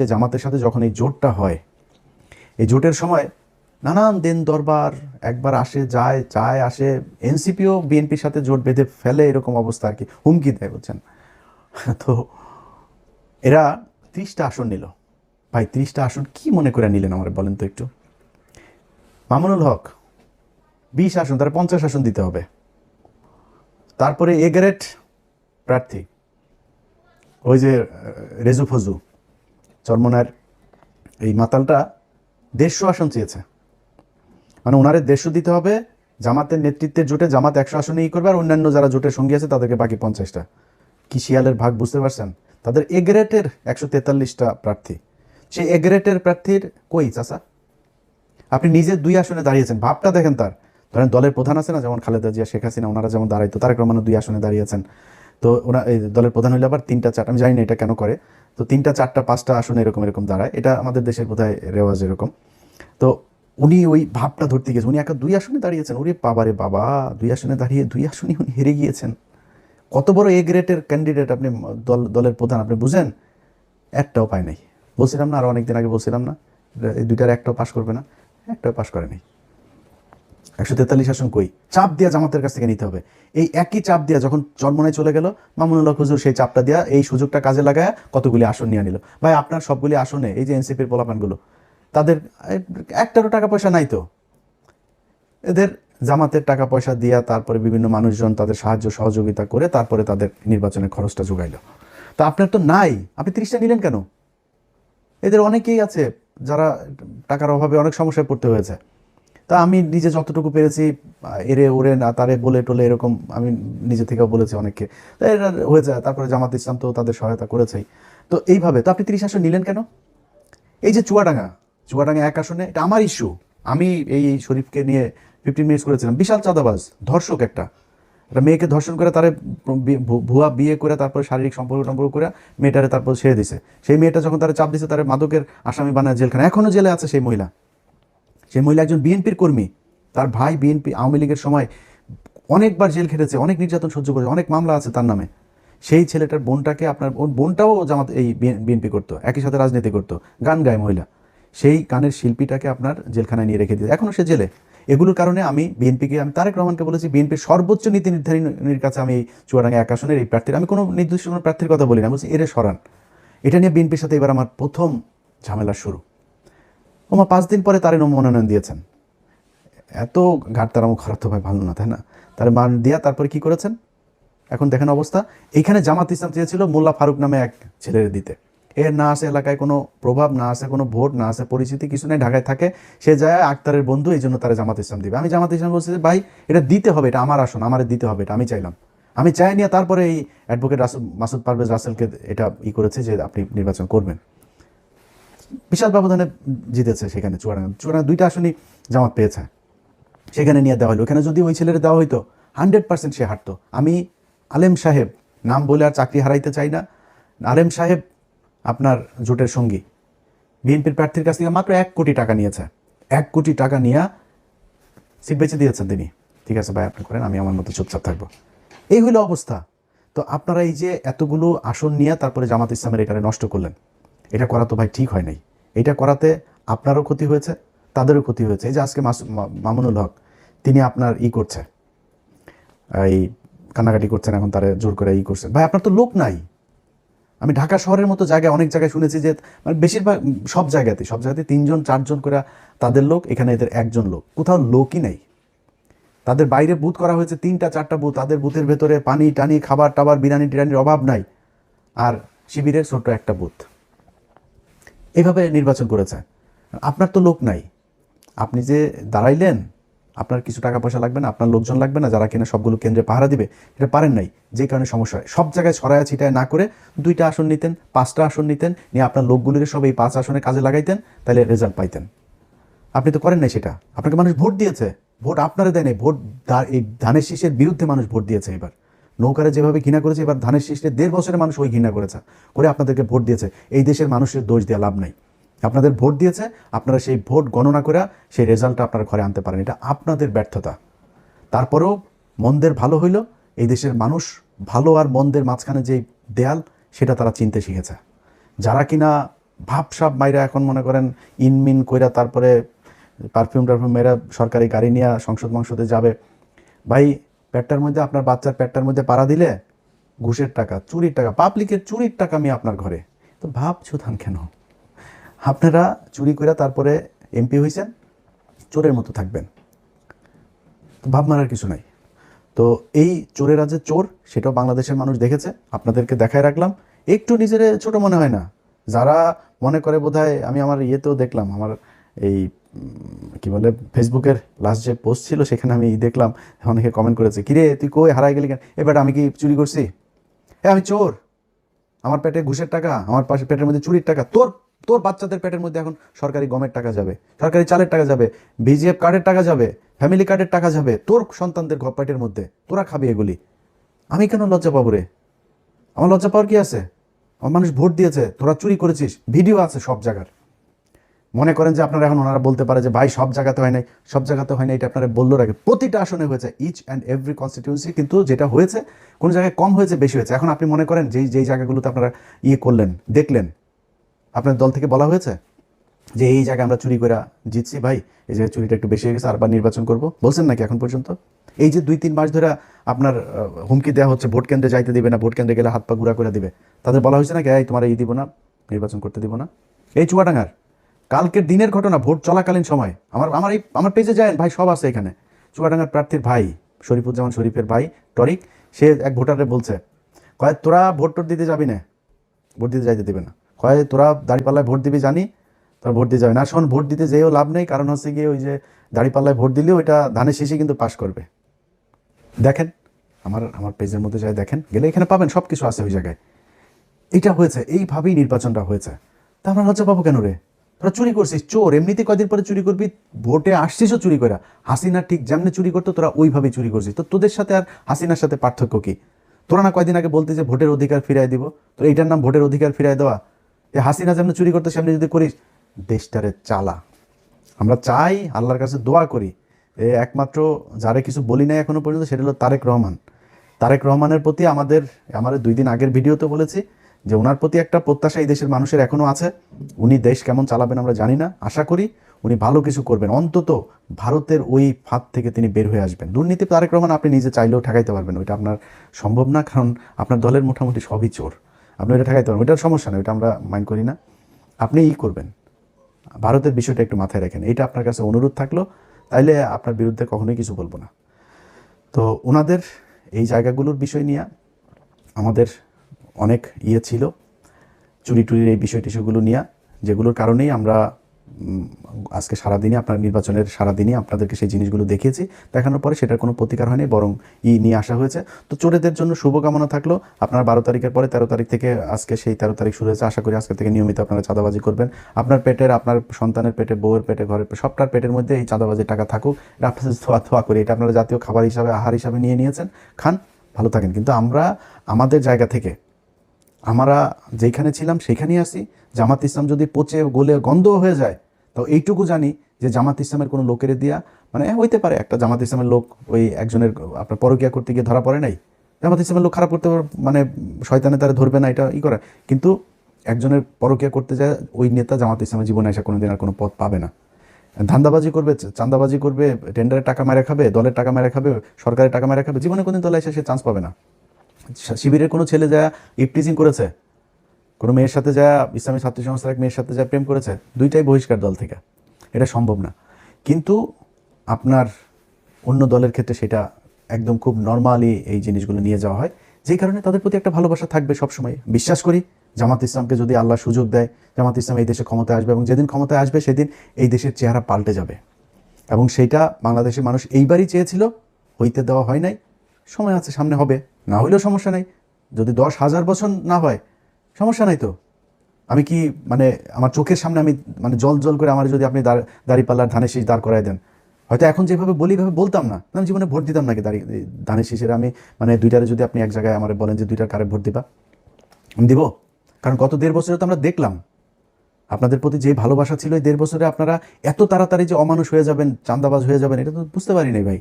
যে জামাতের সাথে যখন এই জোটটা হয়, এই জোটের সময় নানান দিন দরবার, একবার আসে, যায় যায় আসে, এনসিপিও বিএনপির সাথে জোট বেঁধে ফেলে এরকম অবস্থা আর কি, হুমকি দেয় বলছেন। তো এরা ত্রিশটা আসন নিল। ভাই, ত্রিশটা আসন কি মনে করে নিলেন আমার বলেন তো একটু? মামুনুল হক, বিশ আসন, তার পঞ্চাশ আসন দিতে হবে। তারপরে এগারেট প্রার্থী, ওই যে রেজু ফজু। চরমনার এই মাতালটা দেড়শো আসন চেয়েছে। মানে ওনারে দেড়শো দিতে হবে, জামাতের নেতৃত্বের জোটে জামাত একশো আসনে ই করবে আর অন্যান্য যারা জোটের সঙ্গী আছে তাদেরকে বাকি পঞ্চাশটা। কি শিয়ালের ভাগ বুঝতে পারছেন? তাদের এগ্রেটের একশো তেতাল্লিশটা প্রার্থী। সেই এগ্রেটের প্রার্থীর কই চাচা? আপনি নিজে দুই আসনে দাঁড়িয়েছেন, ভাবটা দেখেন তার। ধরেন দলের প্রধান আছে না, যেমন খালেদা জিয়া, শেখ হাসিনা, ওনারা যেমন দাঁড়াইতো, তারেক রহমানও দুই আসনে দাঁড়িয়েছেন। তো ওনা এই দলের প্রধান হইলে আবার তিনটা চারটা আমি জানি না এটা কেন করে। তো তিনটা, চারটা, পাঁচটা আসনে এরকম এরকম দাঁড়ায়। এটা আমাদের দেশের বোধহয় রেওয়াজ এরকম। তো উনি ওই ভাবটা ধরতে গেছেন উনি একা দুই আসনে দাঁড়িয়েছেন। ওরে বাবারে বাবা, দুই আসনে দাঁড়িয়ে, দুই আসনে উনি হেরে গিয়েছেন। কত বড় এ গ্রেটের ক্যান্ডিডেট আপনি দল, দলের প্রধান, আপনি বুঝেন? একটাও পায় নাই। বলছিলাম না, আরও অনেকদিন আগে বলছিলাম না, এই দুইটার একটাও পাশ করবে না, একটাও পাশ করে নাই। একশো তেতাল্লিশ আসন কই? চাপ দিয়া জামাতের কাছ থেকে নিতে হবে। এই একই চাপ দিয়া যখন চরমনায় চলে গেল, মামুনুল্লাহ হুজুর সেই চাপটা দিয়া, এই সুযোগটা কাজে লাগায় কতগুলি আসন নিয়ে নিল। ভাই, আপনার সবগুলি আসনে, এই যে এনসিপির পোলাপানগুলো, তাদের একটারও টাকা পয়সা নাই তো। এদের জামাতের টাকা পয়সা দিয়া তারপরে বিভিন্ন মানুষজন তাদের সাহায্য, সহযোগিতা করে তারপরে তাদের নির্বাচনের খরচটা যোগাইল তা আপনার তো নাই, আপনি তিরিশটা নিলেন কেন? এদের অনেকেই আছে, যারা টাকার অভাবে অনেক সমস্যায় পড়তে হয়েছে। তা আমি নিজে যতটুকু পেরেছি, এরে ওরে না তারে বলে টলে এরকম আমি নিজে থেকেও বলেছি অনেককে। তা এরা হয়েছে তারপরে জামাত ইসলাম তো তাদের সহায়তা করেছেই। তো এইভাবে, তো আপনি তিরিশ আসন নিলেন কেন? এই যে চুয়াডাঙ্গা চুয়াডাঙ্গা এক আসনে, এটা আমার ইস্যু। আমি এই শরীফকে নিয়ে ফিফটিন মিনিটস করেছিলাম। বিশাল চাঁদাবাজ, ধর্ষক একটা। একটা মেয়েকে ধর্ষণ করে তারে ভুয়া বিয়ে করে তারপরে শারীরিক সম্পর্ক সম্পর্ক করে মেয়েটারে তারপর ছেড়ে দিছে। সেই মেয়েটা যখন তারা চাপ দিছে, তারা মাদকের আসামি বানায় জেলখানা এখনও জেলে আছে সেই মহিলা। সেই মহিলা একজন বিএনপির কর্মী। তার ভাই বিএনপি, আওয়ামী লীগের সময় অনেকবার জেল খেটেছে, অনেক নির্যাতন সহ্য করেছে, অনেক মামলা আছে তার নামে। সেই ছেলেটার বোনটাকে আপনার বোনটাও জামাত, এই বিএনপি করতো, একই সাথে রাজনীতি করতো, গান গায় মহিলা। সেই গানের শিল্পীটাকে আপনার জেলখানায় নিয়ে রেখে দিয়েছে। এখনও সে জেলে। এগুলোর কারণে আমি বিএনপিকে, আমি তারেক রহমানকে বলেছি, বিএনপির সর্বোচ্চ নীতি নির্ধারণীর কাছে আমি এই চুয়াডাঙ্গা এক আসনের এই প্রার্থীর, আমি কোনো নির্দিষ্ট কোনো প্রার্থীর কথা বলি না বলছি এরে সরান। এটা নিয়ে বিএনপির সাথে এবার আমার প্রথম ঝামেলা শুরু। ওমা, পাঁচ দিন পরে তারে মনোনয়ন দিয়েছেন। এত ঘাট তার আমার খারাপ ভাই ভালো না, তাই না? তার মান দিয়া তারপরে কি করেছেন? এখন দেখেন অবস্থা। এইখানে জামাত ইসলাম চেয়েছিল মোল্লা ফারুক নামে এক ছেলের দিতে। এর না আসে এলাকায় কোনো প্রভাব, না আসে কোনো ভোট, না আসে পরিচিতি, কিছু নেই, ঢাকায় থাকে। সে যায় আক্তারের বন্ধু, এই জন্য তারা জামাত ইসলাম দিবে। আমি জামাত ইসলাম বলছি যে, ভাই, এটা দিতে হবে, এটা আমার আসন, আমার দিতে হবে, এটা আমি চাইলাম। আমি চাই নিয়ে তারপরে এই অ্যাডভোকেট রাসুল, মাসুদ পারভেজ রাসেলকে এটা ই করেছে যে আপনি নির্বাচন করবেন। বিশাল ব্যবধানে জিতেছে সেখানে চুয়াডাঙ্গা। চুয়াডাঙ্গা দুইটা আসনই জামাত পেয়েছে। সেখানে নিয়ে দেওয়া হলো। ওখানে যদি ওই ছেলের দেওয়া হইতো হান্ড্রেড পার্সেন্ট সে হারতো। আমি আলেম সাহেব, নাম বলে আর চাকরি হারাইতে চাই না। আলেম সাহেব আপনার জোটের সঙ্গী। বিএনপির প্রার্থীর কাছ থেকে মাত্র এক কোটি টাকা নিয়েছে। এক কোটি টাকা নিয়ে সিট বেঁচে দিয়েছেন তিনি। ঠিক আছে ভাই, আপনি করেন, আমি আমার মতো চুপচাপ থাকব। এই হলো অবস্থা। তো আপনারা এই যে এতগুলো আসন নিয়ে তারপরে জামাত ইসলামের এটারে নষ্ট করলেন। এটা করা তো ভাই ঠিক হয় নাই। এটা করাতে আপনারও ক্ষতি হয়েছে, তাদেরও ক্ষতি হয়েছে। এই যে আজকে মামুনুল হক, তিনি আপনার ই করছে। এই কান্নাকাটি করছেন, এখন তারা জোর করে ই করছেন ভাই, আপনার তো লোক নাই। আমি ঢাকা শহরের মতো জায়গায়, অনেক জায়গায় শুনেছি যে মানে বেশিরভাগ সব জায়গাতে সব জায়গাতে তিনজন, চারজন করে তাদের লোক, এখানে এদের একজন লোক। কোথাও লোকই নেই। তাদের বাইরে বুথ করা হয়েছে, তিনটা, চারটা বুথ। তাদের বুথের ভেতরে পানি টানি খাবার টাবার বিরিয়ানি টিরানির অভাব নাই। আর শিবিরের ছোট্ট একটা বুথ। এভাবে নির্বাচন করেছে। আপনার তো লোক নাই। আপনি যে দাঁড়াইলেন, আপনার কিছু টাকা পয়সা লাগবে না, আপনার লোকজন লাগবে না, যারা কিনা সবগুলো কেন্দ্রে পাহারা দিবে, এটা পারেন নাই। যে কারণে সমস্যা হয়। সব জায়গায় ছড়ায় ছিটায় না করে দুইটা আসন নিতেন, পাঁচটা আসন নিতেন, নিয়ে আপনার লোকগুলির সব এই পাঁচ আসনে কাজে লাগাইতেন, তাহলে রেজাল্ট পাইতেন। আপনি তো করেন নাই সেটা। আপনাকে মানুষ ভোট দিয়েছে। ভোট আপনারা দেয় নাই। ভোট এই ধানের শীষের বিরুদ্ধে মানুষ ভোট দিয়েছে এবার। নৌকারে যেভাবে ঘৃণা করেছে, এবার ধানের শীষের দেড় বছরের মানুষ ওই ঘৃণা করেছে, করে আপনাদেরকে ভোট দিয়েছে। এই দেশের মানুষের দোষ দেওয়া লাভ নাই। আপনাদের ভোট দিয়েছে, আপনারা সেই ভোট গণনা করে সেই রেজাল্টটা আপনার ঘরে আনতে পারেন। এটা আপনাদের ব্যর্থতা। তারপরেও মন্দের ভালো হইল, এই দেশের মানুষ ভালো আর মন্দের মাঝখানে যে দেয়াল, সেটা তারা চিনতে শিখেছে। যারা কিনা ভাবসাব মাইরা এখন মনে করেন ইনমিন কইরা তারপরে পারফিউম টারফিউম মেরা সরকারি গাড়ি নিয়ে সংসদ মাংসদে যাবে, ভাই পেটটার মধ্যে, আপনার বাচ্চার পেটটার মধ্যে পাড়া দিলে ঘুষের টাকা, চুরির টাকা, পাবলিকের চুরির টাকা আমি আপনার ঘরে। তো ভাব ছুথান কেন? আপনারা চুরি করে তারপরে এমপি হয়েছেন চোরের মতো থাকবেন। তো ভাব মারার কিছু নাই। তো এই চোরেরা যে চোর, সেটাও বাংলাদেশের মানুষ দেখেছে, আপনাদেরকে দেখায় রাখলাম। একটু নিজের ছোট মনে হয় না। যারা মনে করে বোধহয়, আমি আমার ইয়েতেও দেখলাম, আমার এই কি বলে ফেসবুকের লাস্ট যে পোস্ট ছিল সেখানে আমি দেখলাম, অনেকে কমেন্ট করেছে, কিরে, তুই কই, হারাই গেলি কেন? এবার আমি কি চুরি করছি? এ, আমি চোর। আমার পেটে ঘুষের টাকা, আমার পাশে পেটের মধ্যে চুরির টাকা। তোর তোর বাচ্চাদের পেটের মধ্যে এখন সরকারি গমের টাকা যাবে, সরকারি চালের টাকা যাবে বিজিএফ কার্ডের টাকা যাবে ফ্যামিলি কার্ডের টাকা যাবে, তোর সন্তানদের ঘর পেটের মধ্যে, তোরা খাবি এগুলি। আমি কেন লজ্জা পাবো রে? আমার লজ্জা পাওয়ার কি আছে? আমার মানুষ ভোট দিয়েছে, তোরা চুরি করেছিস, ভিডিও আছে সব জায়গার। মনে করেন যে আপনারা এখন ওনারা বলতে পারে যে, ভাই, সব জায়গাতে হয় নাই। সব জায়গাতে হয় না এটা আপনারা বলল রাখে প্রতিটা আসনে হয়েছে ইচ অ্যান্ড এভরি কনস্টিটিউন্সি কিন্তু যেটা হয়েছে, কোনো জায়গায় কম হয়েছে, বেশি হয়েছে। এখন আপনি মনে করেন যেই যেই জায়গাগুলোতে আপনারা ইয়ে করলেন, দেখলেন আপনার দল থেকে বলা হয়েছে যে, এই জায়গায় আমরা চুরি করে জিতছি, ভাই, এই জায়গায় চুরিটা একটু বেশি হয়ে গেছে, আরবার নির্বাচন করব। বলছেন নাকি এখন পর্যন্ত? এই যে দুই, তিন মাস ধরে আপনার হুমকি দেওয়া হচ্ছে, ভোট কেন্দ্রে যাইতে দিবে না, ভোট কেন্দ্রে গেলে হাত পা গুঁড়া করে দিবে। তাদের বলা হয়েছে নাকি, এই, তোমার এই দিব না, নির্বাচন করতে দিব না। এই চুয়াডাঙ্গার কালকের দিনের ঘটনা, ভোট চলাকালীন সময়। আমার আমার এই, আমার পেজে যায়, ভাই সব আছে এখানে। চুয়াডাঙ্গার প্রার্থীর ভাই, শরীফুজ্জামান শরীফের ভাই, টরিক, সে এক ভোটারে বলছে, কয়, তোরা ভোট টোট দিতে যাবি না? ভোট দিতে যাইতে দিবে না। কয়, তোরা দাঁড়িপাল্লায় ভোট দিবি জানি? তোরা ভোট দিয়ে যাবে না। শোন, ভোট দিতে যেও লাভ নেই, কারণ হচ্ছে গিয়ে ওই যে দাঁড়িপাল্লায় ভোট দিলেও ওইটা ধানের শেষে কিন্তু পাশ করবে। দেখেন, আমার আমার পেজের মধ্যে যাই দেখেন, গেলে এখানে পাবেন সব কিছু আছে ওই জায়গায়। এটা হয়েছে, এইভাবেই নির্বাচনটা হয়েছে। তা আমরা লজ্জা পাবো কেন রে? তোরা চুরি করছিস, চোর, এমনিতে কয়দিন পরে চুরি করবি? ভোটে আসছিসও চুরি করা হাসিনা ঠিক যেমনি চুরি করতো, তোরা ওইভাবেই চুরি করছিস। তো তোদের সাথে আর হাসিনার সাথে পার্থক্য কি? তোরা না কয়দিন আগে বলতে যে ভোটের অধিকার ফিরাই দিব? তো এইটার নাম ভোটের অধিকার ফিরাই দেওয়া? এ হাসিনা যেমনি চুরি করতো, সেমনি যদি করিস, দেশটারে চালা। আমরা চাই আল্লাহর কাছে দোয়া করি। এ একমাত্র যারে কিছু বলি নাই এখনও পর্যন্ত, সেটা হলো তারেক রহমান। তারেক রহমানের প্রতি আমাদের আমাদের দুই দিন আগের ভিডিওতে বলেছি যে ওনার প্রতি একটা প্রত্যাশা এই দেশের মানুষের এখনও আছে। উনি দেশ কেমন চালাবেন আমরা জানি না। আশা করি উনি ভালো কিছু করবেন। অন্তত ভারতের ওই ফাঁদ থেকে তিনি বের হয়ে আসবেন। দুর্নীতি তারেক রহমান আপনি নিজে চাইলেও ঠেকাইতে পারবেন ওইটা আপনার সম্ভব না, কারণ আপনার দলের মোটামুটি সবই চোর। আপনি ওইটা ঠেকাইতে পারবেন। ওইটার সমস্যা নেই ওইটা আমরা মাইন্ড করি না। আপনি ই করবেন। ভারতের বিষয়টা একটু মাথায় রাখেন। এটা আপনার কাছে অনুরোধ থাকল, তাইলে আপনার বিরুদ্ধে কখনোই কিছু বলব না। তো ওনাদের এই জায়গাগুলোর বিষয় নিয়ে আমাদের অনেক ইয়ে ছিল চুরি টুরির এই বিষয় টিস্যুগুলো নিয়ে, যেগুলোর কারণেই আমরা আজকে সারাদিনই আপনার নির্বাচনের সারাদিনই আপনাদেরকে সেই জিনিসগুলো দেখিয়েছি। দেখানোর পরে সেটার কোনো প্রতিকার হয়নি, বরং ই নিয়ে আসা হয়েছে। তো চোরেদের জন্য শুভকামনা থাকল। আপনার বারো তারিখের পরে তেরো তারিখ থেকে আজকে সেই তেরো তারিখ শুরু হয়েছে। আশা করি আজকে থেকে নিয়মিত আপনারা চাঁদাবাজি করবেন। আপনার পেটের, আপনার সন্তানের পেটে, বউয়ের পেটে, ঘরের সবটার পেটের মধ্যে এই চাঁদাবাজির টাকা থাকুক। এটা আপনাদের থোয়া থোয়া করি। এটা আপনারা জাতীয় খাবার হিসাবে, আহার হিসাবে নিয়ে নিয়েছেন। খান, ভালো থাকেন। কিন্তু আমরা, আমাদের জায়গা থেকে আমরা যেখানে ছিলাম সেখানেই আসি জামাত ইসলাম যদি পচে গলে গন্ধ হয়ে যায়, তো এইটুকু জানি যে জামাত ইসলামের কোনো লোকের দিয়া মানে হইতে পারে, একটা জামাত ইসলামের লোক ওই একজনের আপনার পরকিয়া করতে গিয়ে ধরা পড়ে নাই। জামাত ইসলামের লোক খারাপ করতে মানে শয়তানে তারা ধরবে না, এটা ই করে। কিন্তু একজনের পরকিয়া করতে যায়, ওই নেতা জামাত ইসলামের জীবনে এসে কোনোদিন আর কোনো পথ পাবে না। ধান্দাবাজি করবে চান্দাবাজি করবে, টেন্ডারের টাকা মেরে খাবে, দলের টাকা মেরে খাবে, সরকারের টাকা মেরে খাবে, জীবনে কোনোদিন দলে এসে সে চান্স পাবে না। শিবিরের কোনো ছেলে যা ইপটিজিং করেছে? কোনো মেয়ের সাথে যা ইসলামী ছাত্রী সংস্থার এক মেয়ের সাথে যা প্রেম করেছে? দুইটাই বহিষ্কার দল থেকে। এটা সম্ভব না। কিন্তু আপনার অন্য দলের ক্ষেত্রে সেটা একদম খুব নর্মালি এই জিনিসগুলো নিয়ে যাওয়া হয়। যেই কারণে তাদের প্রতি একটা ভালোবাসা থাকবে সবসময়। বিশ্বাস করি, জামাত ইসলামকে যদি আল্লাহ সুযোগ দেয়, জামাত ইসলাম এই দেশে ক্ষমতায় আসবে এবং যেদিন ক্ষমতায় আসবে সেদিন এই দেশের চেহারা পাল্টে যাবে। এবং সেইটা বাংলাদেশের মানুষ এইবারই চেয়েছিল, হইতে দেওয়া হয় নাই। সময় আছে, সামনে হবে। না হইলেও সমস্যা নাই। যদি দশ হাজার বছর না হয়, সমস্যা নাই তো। আমি কি মানে আমার চোখের সামনে আমি মানে জল জল করে আমার যদি আপনি দাঁড়- দাঁড়িপাল্লার ধানের শীষ দাঁড় করাই দেন। হয়তো এখন যেভাবে বলি, এভাবে বলতাম না। আমি জীবনে ভোট দিতাম নাকি দাঁড়িয়ে ধানের শীষের। আমি মানে দুইটারে যদি আপনি এক জায়গায় আমার বলেন যে দুইটার কারে ভোট দিবা, আমি দিব। কারণ গত দেড় বছরে তো আমরা দেখলাম, আপনাদের প্রতি যে ভালোবাসা ছিল এই দেড় বছরে আপনারা এত তাড়াতাড়ি যে অমানুষ হয়ে যাবেন চান্দাবাজ হয়ে যাবেন, এটা তো বুঝতে পারি নাই ভাই।